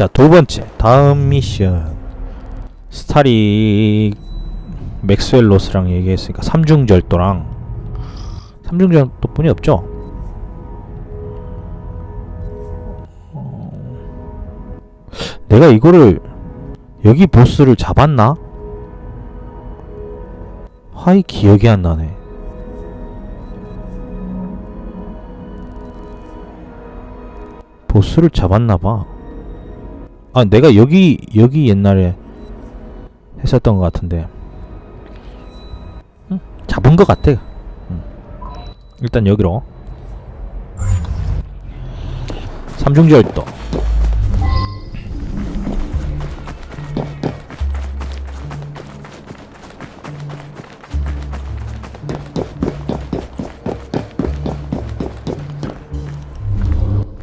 자, 두 번째. 다음 미션. 스타리 맥스웰 로스랑 얘기했으니까 삼중절도랑 삼중절도뿐이 없죠. 어, 내가 이거를 여기 보스를 잡았나? 하이 기억이 안 나네. 보스를 잡았나 봐. 아, 내가 여기 여기 옛날에 했었던 것 같은데. 응, 잡은 것 같아. 응. 일단 여기로. 삼중절도.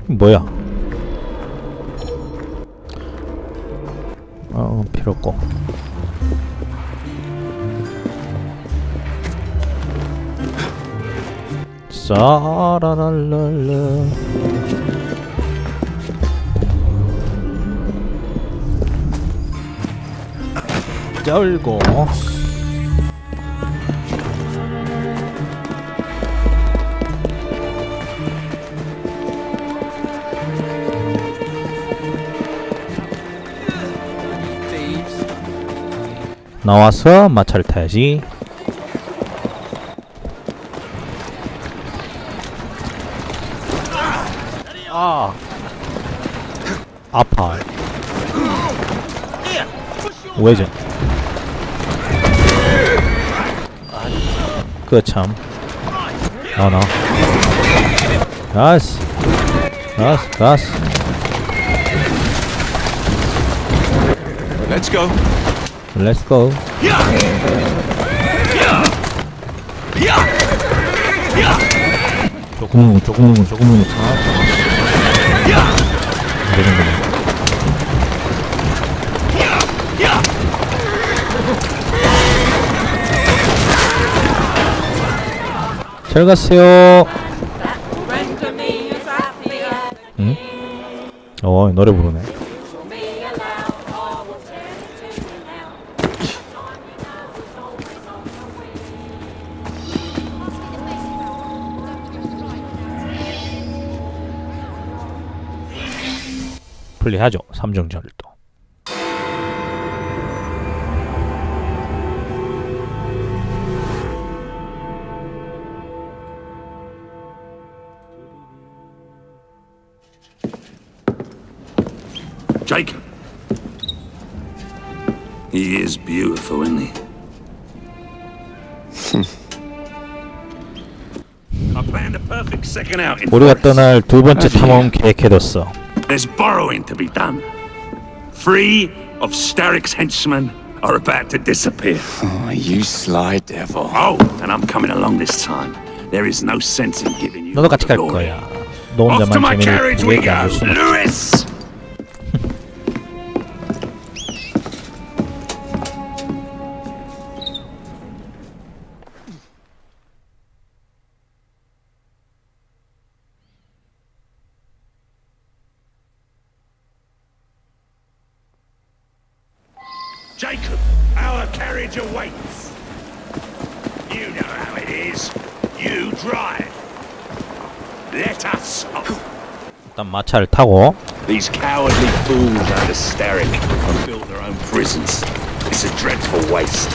뭐야? 없고. 싸라랄랄라. 쩔고 나와서 마차를 타야지. 아. 아파. 왜죠? 그참. 나나. 가스. 가스 가스. Let's go. Let's go. 조금 조금 조금 안 되는구나. 잘 가세요. 응? 어 노래 부르네. 플레이하죠. 삼중절도. Jacob. He is beautiful, isn't he? I planned a perfect second out in 우리가. 떠날 두 번째 탐험 계획해뒀어. There's borrowing to be done. Three of Starrick's henchmen are about to disappear. Oh, you sly devil. Oh, and I'm coming along this time. There is no sense in giving you 너도 같이 갈 the glory. 거야. 너 Off to 혼자만 my 재미를 carriage we 얘기 go, 안 줄 수는 없지. Lewis. Let us. 일단 마차를 타고 These cowardly fools under Starrick have built their own prisons. It's a dreadful waste.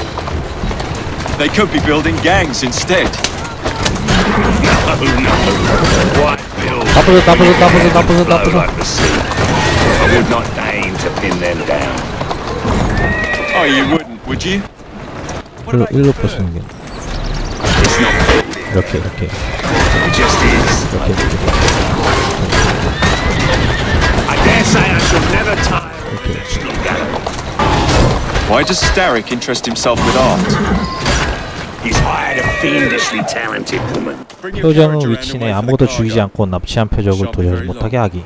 They could be building gangs instead. Oh no! White Bill. 다 부숴 다 부숴 다 부숴 다 부숴 다 flow 부숴 like the sea. I would not deign to pin them down. Oh, you wouldn't, would you? 일로 일로 부수는 게 It's not building. 이렇게 이렇게 It just is. 이렇게 이렇게 I dare say I shall never tire of National Gallery. Why does Starrick interest himself with art? He's hired a fiendishly talented woman. 표정은 위치 내 아무것도 죽이지 않고 납치한 표적을 도저히 못하게 하기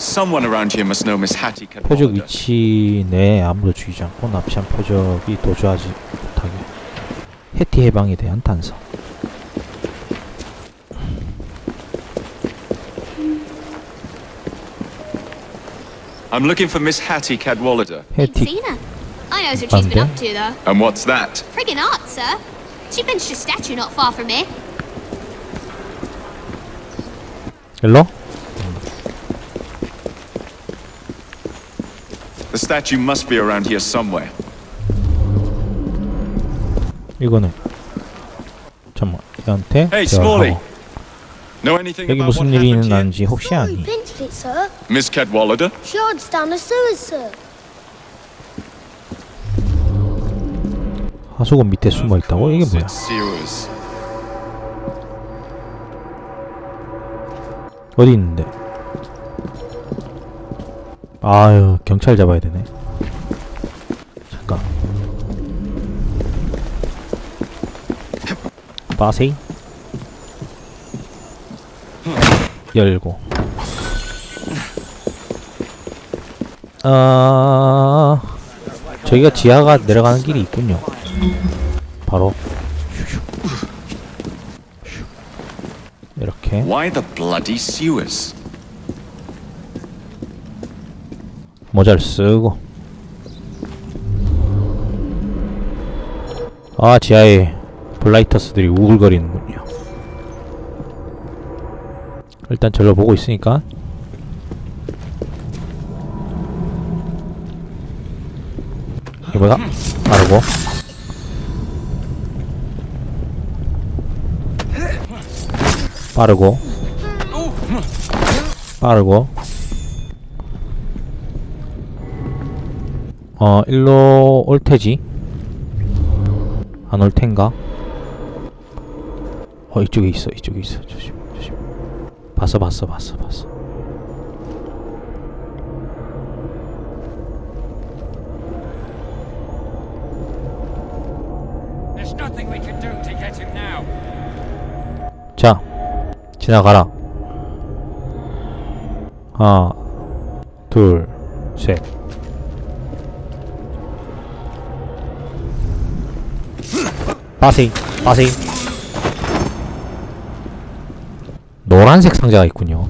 Someone around here must know Miss Hattie can 표적. 위치 내에 아무도 죽이지 않고 납치한 표적이 도주하지 못하게 해티 해방에 대한 단서 I'm looking for Miss Hattie Cadwallader. Ain't 해틱 seen her. I knows what she's been Bande? up to, though. And what's that? Friggin' art, sir. She benched a statue not far from here. 일로? The statue must be around here somewhere. 이거는 잠깐만 얘한테 Hey, 대화를 Smalley. 하고. Know anything 여기 about 무슨 what 일이 happened here? 일어나는지 혹시 Who 아니? It, sir? Miss Cadwallader? She hides down the sewers, sir. 하수구 밑에 숨어 있다고? 이게 뭐야? Sewers. 어디 있는데? 아유 경찰 잡아야 되네. 잠깐. 빠세이 열고. 아 저기가 지하가 내려가는 길이 있군요. 바로. 이렇게. Why the bloody sewers? 모자를 쓰고 아 지하에 블라이터스들이 우글거리는군요 일단 절로 보고 있으니까 이거가 빠르고. 빠르고. 빠르고. 어 일로 올 테지? 안 올 텐가? 어 이쪽에 있어 이쪽에 있어. 조심 조심. 봤어 봤어 봤어 봤어 자 지나가라 하나 둘셋 빠세이 빠세이 노란색 상자가 있군요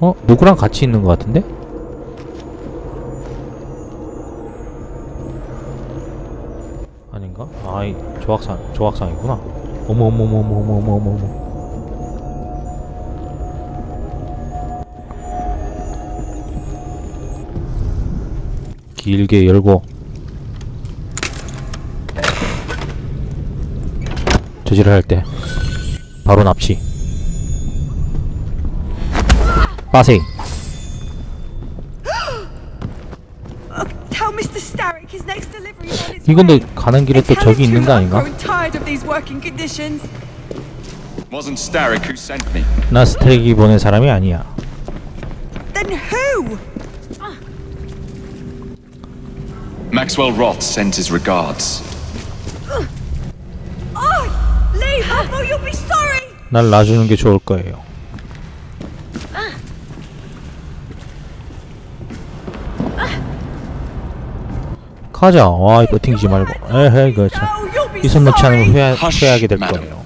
어? 누구랑 같이 있는 것 같은데? 조각상, 조각상이구나. 어머, 어머, 어머, 어머, 어머, 어머, 어머, 어머. 길게 열고 저지를 할 때 바로 납치 빠세이 이건데. 가는 길에 또 him 있는 거 아닌가? Wasn't Starrick who sent me. 나 스트레기 보낸 사람이 아니야. Then who? Maxwell Roth sends his regards. Oh, leave! I thought you'll be sorry. 날 놔주는 게 좋을 거예요. 가자. 와, 이거 튕기지 말고. 에헤이, 그 참. Oh, you'll be 이손 놓지 않으면. 후회, 후회하게 될. 거예요.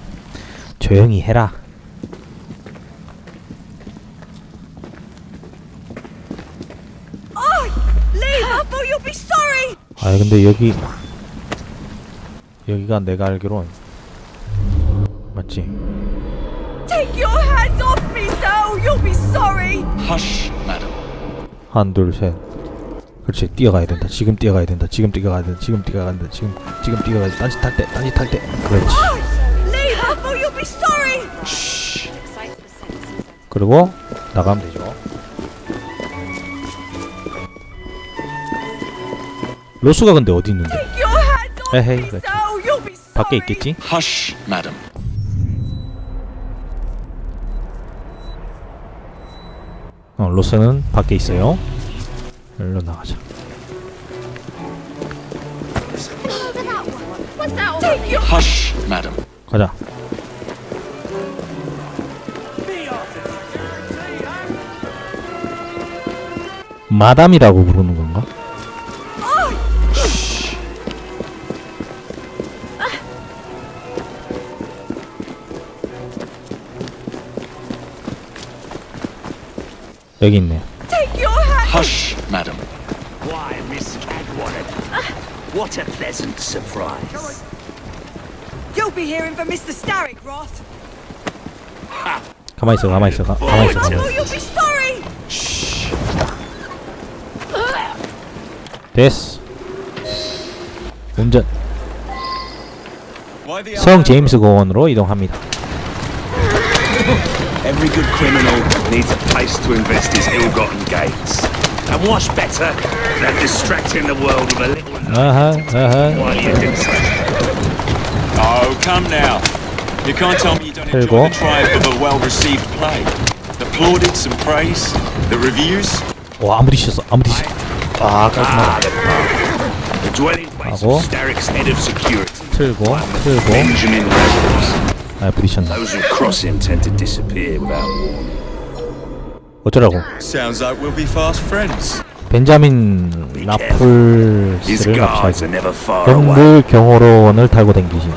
조용히 해라. Oh, leave! I thought you'll be sorry. 아, 근데 여기 여기가 내가 알기론 맞지? Take your hands off me, Sal. You'll be sorry. Hush, madam. 한, 둘, 셋. 그렇지. 뛰어가야 된다. 지금 뛰어가야 된다. 지금 뛰어가야 된다. 지금 뛰어가야 된다. 지금 지금 뛰어가야 된다. 딴짓 할 때, 딴짓 할 때. 그렇지. 그리고 나가면 되죠. 로스가 근데 어디 있는데? 에헤이, 그렇지. 밖에 있겠지? Hush, madam. 어, 로스는 밖에 있어요. 일로 나가자. Take your Hush, madam. 가자. 마담이라고 부르는 건가? 여기 있네. Take your hands. Hush, madam. Why, Miss Cadwallader? What a pleasant surprise. You'll be hearing from Mr. Starrick, Roth. 가만 있어, 가만 있어, 가, 가만 있어, 가만 Oh, 있어. you'll be sorry. 됐어. 운전. Why the 성 제임스 공원으로 이동합니다. Every good criminal needs a place to invest his ill-gotten gains. And what's better than distracting the world with a little 아하, 아하. while you do so? Oh, come now. You can't tell me you don't enjoy Helgo. the triumph of a well-received play. The plaudits and praise, the reviews. 와, 아무리 씻었어, 아무리 씻었어. 아, 깔끔하다. Ah, the park. The dwelling place 하고. of Starrick's head of security, 틀고, 틀고. Benjamin Reynolds. 아, 부딪혔네. Those who cross him tend to disappear without warning. 어쩌라고. Sounds like we'll be fast friends. 벤자민 His 라플스를 guards 납치하고 are never far away. 동물 경호로원을 달고 댕기지.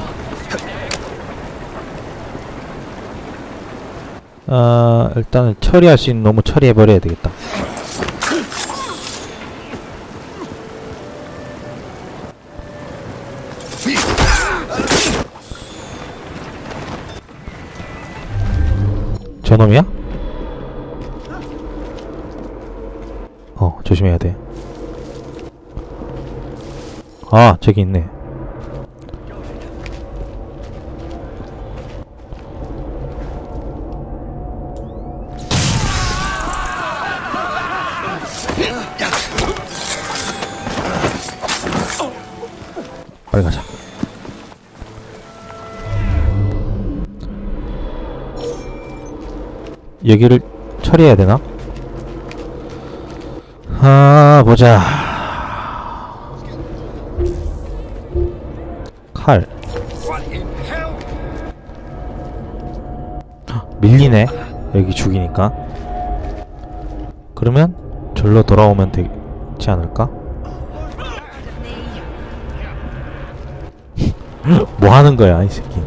아 일단은 처리할 수 있는 놈은 처리해 버려야 되겠다. 저놈이야? 어 조심해야 돼. 아 저기 있네. 빨리 가자. 여기를 처리해야 되나? 아 보자. 칼. 헉, 밀리네. 여기 죽이니까. 그러면 절로 돌아오면 되지 않을까? 뭐 하는 거야, 이 새끼.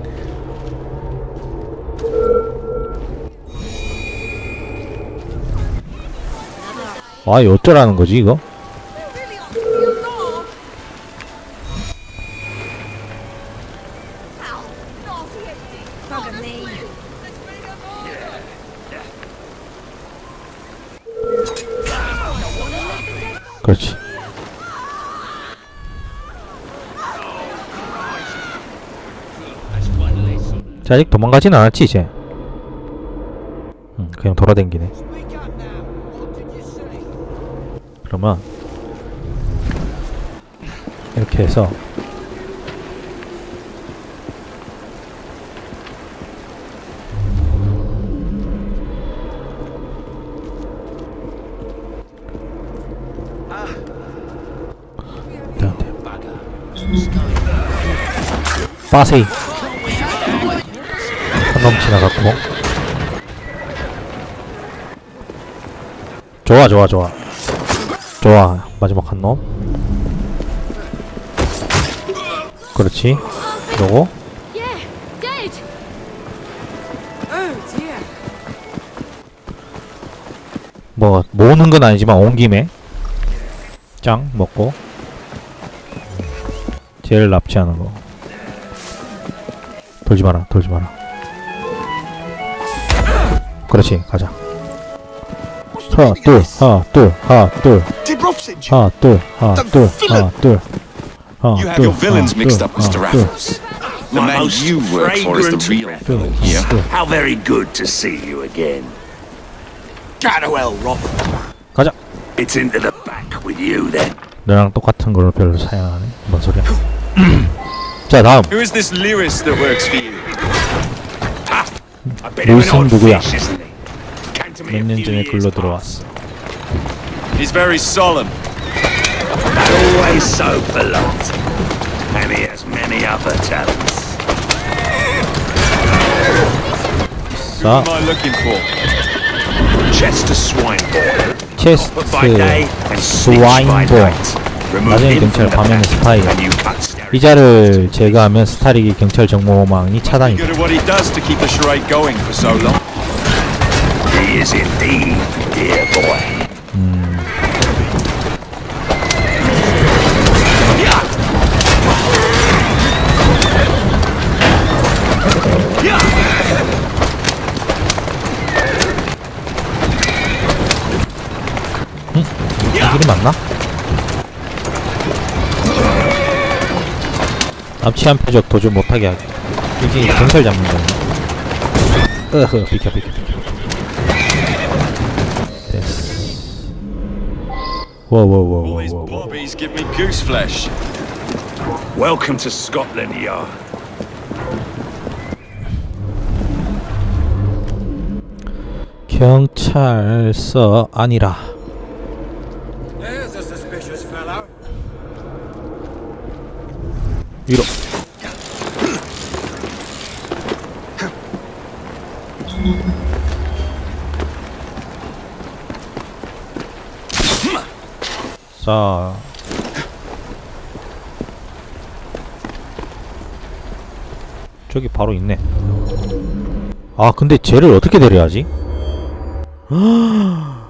아, 이 어쩌라는 거지, 이거? 그렇지. 자, 아직 도망가진 않았지, 이제? 응, 그냥 돌아댕기네. 그러면 이렇게 해서 네, 네. 빠세이. 한놈 지나갔고. 좋아 좋아 좋아 좋아. 마지막 한놈. 그렇지. dear. 뭐 모으는 건 아니지만 온 김에 짱 먹고 제일 납치하는 거. 돌지 마라 돌지 마라. 그렇지 가자 하나 둘 하나 둘 하나 둘 Did Rothschild? 하나 둘 하나 둘 하나 둘 하나 You have 둘 your villains 하나, mixed 둘, up, Mr. 하나, 둘, Raffles. The My man most you work for is the fragrant real rebel. villain here. 둘. How very good to see you again. Catterwell, Roth. 가자 It's into the back with you then. 너랑 똑같은 걸 별로 사용하네 뭔 소리야 자 다음 Who is this lyrist that works for you? A bit of an Wilson odd 누구야? fish, isn't he? Came to me a 몇 년 전에 글로. 들어왔어 He's very solemn. Always so polite. And he has many other talents. Who 자 am I looking for? Chester Swineboard. 체스트. Remove 나중에 경찰 밤에는 스파이 Starrick. 이자를 제거하면 스타릭이 경찰 정보망이 Be 차단이 good is indeed, dear boy. 이 길이 맞나? 납치한 표적 도주 못하게 하기 이게 경찰 잡는 거네. 으흐 비켜 비켜 비켜 All these 워워워워워 bobbies give me goose flesh. Welcome to Scotland Yard. 경찰서 아니라 There's a suspicious fellow. 위로 자 저기 바로 있네 아 근데 쟤를 어떻게 데려야지?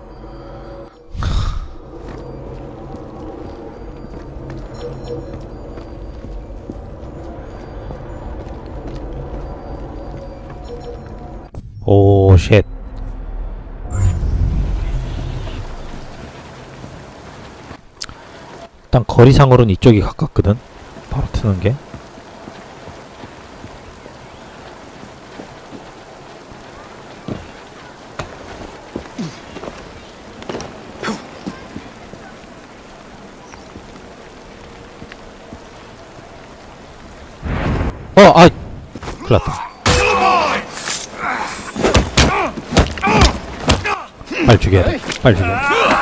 오, 쉣. 일단 거리상으로는 이쪽이 가깝거든. 바로 트는 게. 어, 아, 큰일 났다. 빨리 죽여야 돼. 빨리 죽여. 가자.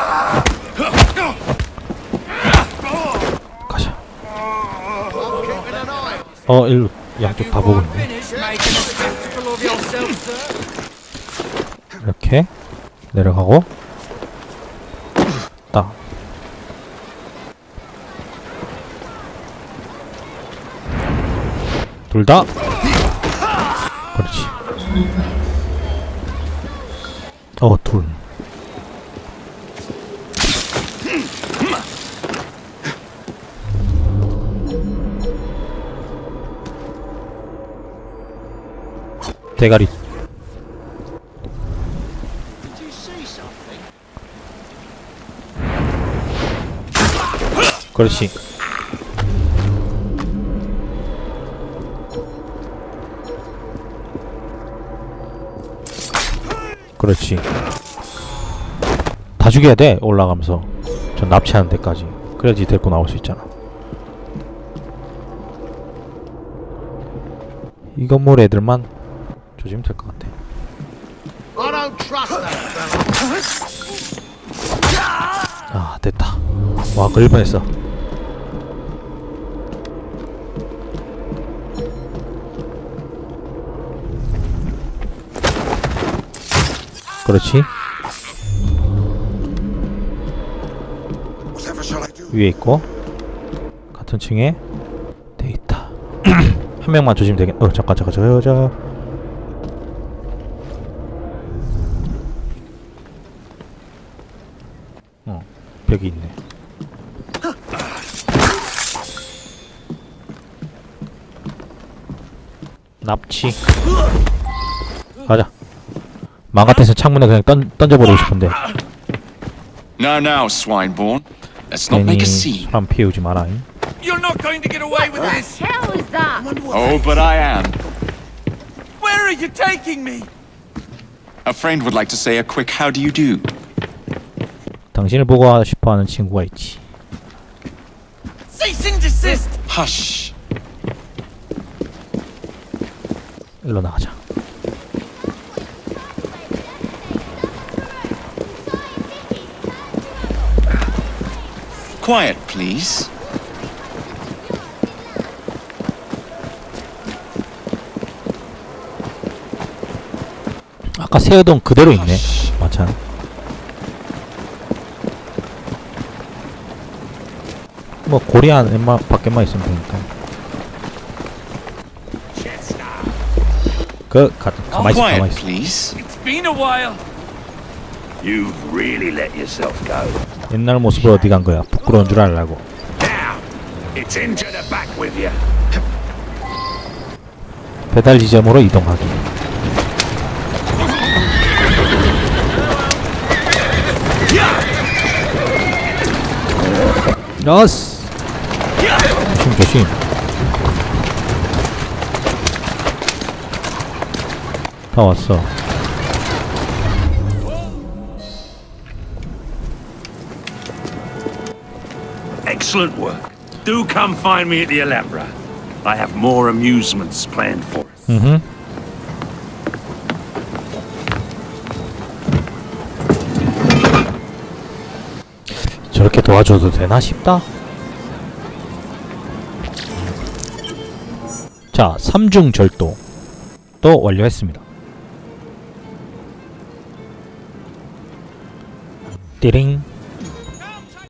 어, 일로 양쪽 다 보고 있네. 이렇게 내려가고 딱. 둘 다. 그렇지. 어, 둘. 대가리. 그렇지. 그렇지. 다 죽여야 돼 올라가면서 저 납치하는 데까지 그래야지 데리고 나올 수 있잖아 이 건물 애들만 조지면 될 것 같아. 아 됐다. 와 걸릴 뻔했어. 그렇지? 위에 있고 같은 층에 데이터 한 명만 조지면 되겠 어 잠깐 잠깐 저 저. 어 벽이 있네 납치 가자 망 같아서 창문에 그냥 던, 던져버리고 싶은데 Now, now, Swineborn. Let's not 괜히 make a scene. 사람 피우지 마라 잉. You're not going to get away with this. hell is that? Oh, but I am. Where are you taking me? A friend would like to say a quick how do you do. 당신을 보고 싶어하는 친구가 있지 Cease and desist. Hush. 일로 나가자 Quiet, please. 아까 세우던 그대로 있네 마찬 뭐 고리안 웬만 밖에만 있으면 되니까 그 가, 가만히 있어 가만히 있어 please. It's been a while. You've really let yourself go. 옛날 모습으로 어디 간 거야? 부끄러운 줄 알라고. Now, it's into the back with you. 배달 지점으로 이동하기. 여스. 조심 조심. 다 왔어. Excellent work. Do come find me at the Alhambra. I have more amusements planned for us. 음. 저렇게 도와줘도 되나 싶다. 자, 삼중 절도 또 완료했습니다. 띠링